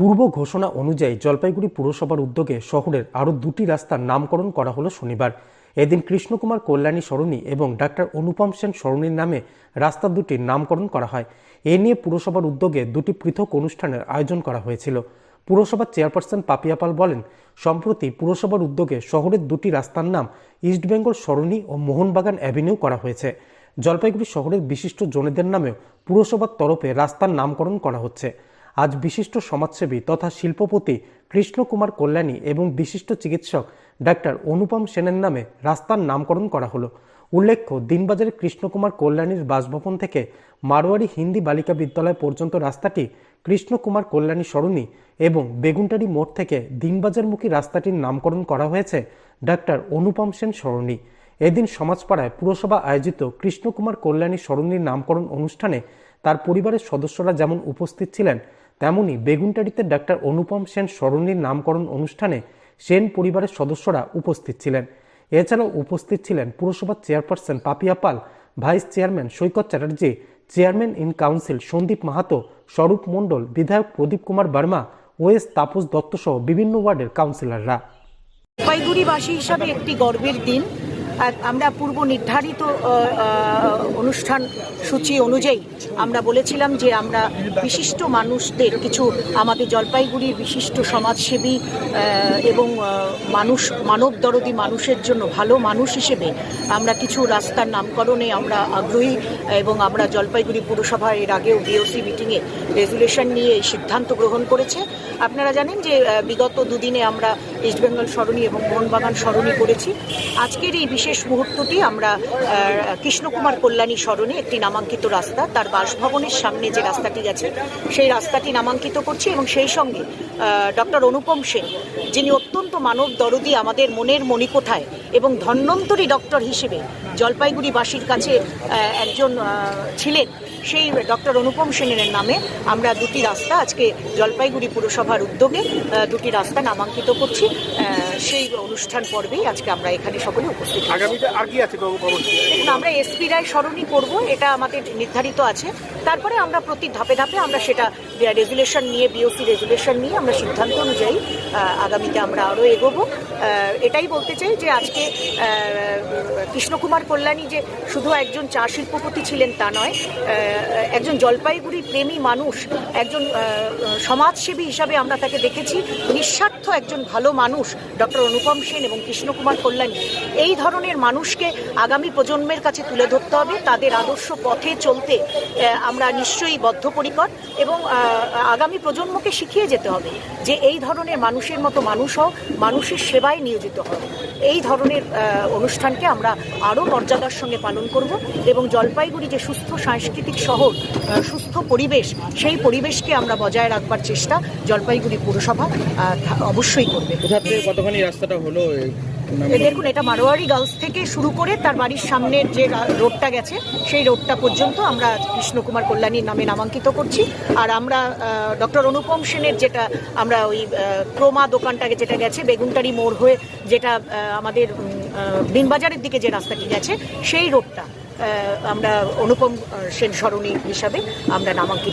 পূর্ব ঘোষণা অনুযায়ী জলপাইগুড়ি পুরসভার উদ্যোগে শহরের আরও দুটি রাস্তার নামকরণ করা হলো শনিবার। এদিন কৃষ্ণকুমার কল্যাণী সরণি এবং ডাক্তার অনুপম সেন সরণির নামে রাস্তা দুটির নামকরণ করা হয়। এ নিয়ে পুরসভার উদ্যোগে দুটি পৃথক অনুষ্ঠানের আয়োজন করা হয়েছিল। পুরসভার চেয়ারপারসন পাপিয়া পাল বলেন, সম্প্রতি পুরসভার উদ্যোগে শহরের দুটি রাস্তার নাম ইস্টবেঙ্গল সরণি ও মোহনবাগান অ্যাভিনিউ করা হয়েছে। জলপাইগুড়ি শহরের বিশিষ্ট জনেদের নামেও পুরসভার তরফে রাস্তার নামকরণ করা হচ্ছে। আজ বিশিষ্ট সমাজসেবী তথা শিল্পপতি কৃষ্ণকুমার কল্যাণী এবং বিশিষ্ট চিকিৎসক ডাক্তার অনুপম সেনের নামে রাস্তার নামকরণ করা হলো। উল্লেখ্য দিনবাজারের কৃষ্ণকুমার কল্যাণীর বাসভবন থেকে মারোয়ারি হিন্দি বালিকা বিদ্যালয় পর্যন্ত রাস্তাটি কৃষ্ণকুমার কল্যাণী সরণি এবং বেগুনটারি মোড় থেকে দিনবাজারমুখী রাস্তাটির নামকরণ করা হয়েছে ডাক্তার অনুপম সেন সরণি। এদিন সমাজপাড়ায় পুরসভা আয়োজিত কৃষ্ণকুমার কল্যাণী সরণির নামকরণ অনুষ্ঠানে তার পরিবারের সদস্যরা যেমন উপস্থিত ছিলেন তেমনি বেগুনটারিতে ডাক্তার অনুপম সেন সরণির নামকরণ অনুষ্ঠানে সেন পরিবারের সদস্যরা উপস্থিত ছিলেন। এছাড়াও উপস্থিত ছিলেন পুরসভার chairperson Papia Pal, vice chairman Saikat Chatterjee, chairman in council Sandip Mahato, Swarup Mondal, বিধায়ক প্রদীপ কুমার বর্মা, ওএস তাপস দত্ত সহ বিভিন্ন ওয়ার্ডের কাউন্সিলররা। জলপাইগুড়িবাসী হিসাবে একটি গর্বের দিন। আমরা পূর্ব নির্ধারিত অনুষ্ঠান সূচি অনুযায়ী আমরা বলেছিলাম যে আমরা বিশিষ্ট মানুষদের, কিছু আমাদের জলপাইগুড়ির বিশিষ্ট সমাজসেবী এবং মানুষ, মানব দরদি মানুষের জন্য ভালো মানুষ হিসেবে আমরা কিছু রাস্তার নামকরণে আমরা আগ্রহী এবং আমরা জলপাইগুড়ি পুরসভা এর আগেও বিওসি মিটিংয়ে রেজুলেশন নিয়ে সিদ্ধান্ত গ্রহণ করেছে। আপনারা জানেন যে বিগত দুদিনে আমরা ইস্টবেঙ্গল সরণি এবং মোহনবাগান সরণি করেছি। আজকের এই বিশেষ মুহূর্তটি আমরা কৃষ্ণকুমার কল্যাণী সরণি একটি নামাঙ্কিত রাস্তা, তার বাসভবনের সামনে যে রাস্তাটি গেছে সেই রাস্তাটি নামাঙ্কিত করছি এবং সেই সঙ্গে ডক্টর অনুপম সেন, যিনি অত্যন্ত মানব দরদি আমাদের মনের মণিকোঠায় এবং ধন্বন্তরী ডক্টর হিসেবে জলপাইগুড়িবাসীর কাছে একজন ছিলেন, সেই ডক্টর অনুপম সেনের নামে আমরা দুটি রাস্তা আজকে জলপাইগুড়ি পুরসভার উদ্যোগে দুটি রাস্তা নামাঙ্কিত করছি। সেই অনুষ্ঠান পর্বেই আজকে আমরা এখানে সকলে উপস্থিত। আগামীতে আর কি আছে দেখুন আমরা এসপি রায় স্মরণই করব এটা আমাদের নির্ধারিত আছে তারপরে আমরা প্রতি ধাপে ধাপে আমরা সেটা রেজুলেশন নিয়ে বিওসি রেজুলেশন নিয়ে আমরা সিদ্ধান্ত অনুযায়ী আগামীতে আমরা আরও এগোবো। এটাই বলতে চাই যে আজকে কৃষ্ণকুমার কল্যাণী যে শুধু একজন চা শিল্পপতি ছিলেন তা নয় একজন জলপাইগুড়ি প্রেমী মানুষ, একজন সমাজসেবী হিসাবে আমরা তাকে দেখেছি, নিঃস্বার্থ একজন ভালো মানুষ, ডক্টর অনুপম সেন এবং কৃষ্ণকুমার কল্যাণী। এই ধরনের মানুষকে আগামী প্রজন্মের কাছে তুলে ধরতে হবে, তাদের আদর্শ পথে চলতে আমরা নিশ্চয়ই বদ্ধপরিকর এবং আগামী প্রজন্মকে শিখিয়ে যেতে হবে যে এই ধরনের মানুষের মতো মানুষ হও, মানুষের সেবায় নিয়োজিত হও। এই ধরনের অনুষ্ঠানকে আমরা আরও মর্যাদার সঙ্গে পালন করব এবং জলপাইগুড়ি যে সুস্থ সাংস্কৃতিক শহর সুস্থ পরিবেশ, সেই পরিবেশকে আমরা বজায় রাখবার চেষ্টা জলপাইগুড়ি পুরসভা অবশ্যই করবে। কতখানি রাস্তাটা হলো দেখুন এটা মারোয়ারি গার্লস থেকে শুরু করে তার বাড়ির সামনের যে রোডটা গেছে সেই রোডটা পর্যন্ত আমরা কৃষ্ণকুমার কল্যাণীর নামে নামাঙ্কিত করছি। আর আমরা ডক্টর অনুপম সেনের যেটা আমরা ওই ক্রোমা দোকানটাকে যেটা গেছে বেগুনটারি মোড় হয়ে যেটা আমাদের দিনবাজারের দিকে যে রাস্তাটি গেছে সেই রোডটা আমরা অনুপম সেন সরণি হিসাবে আমরা নামাঙ্কিত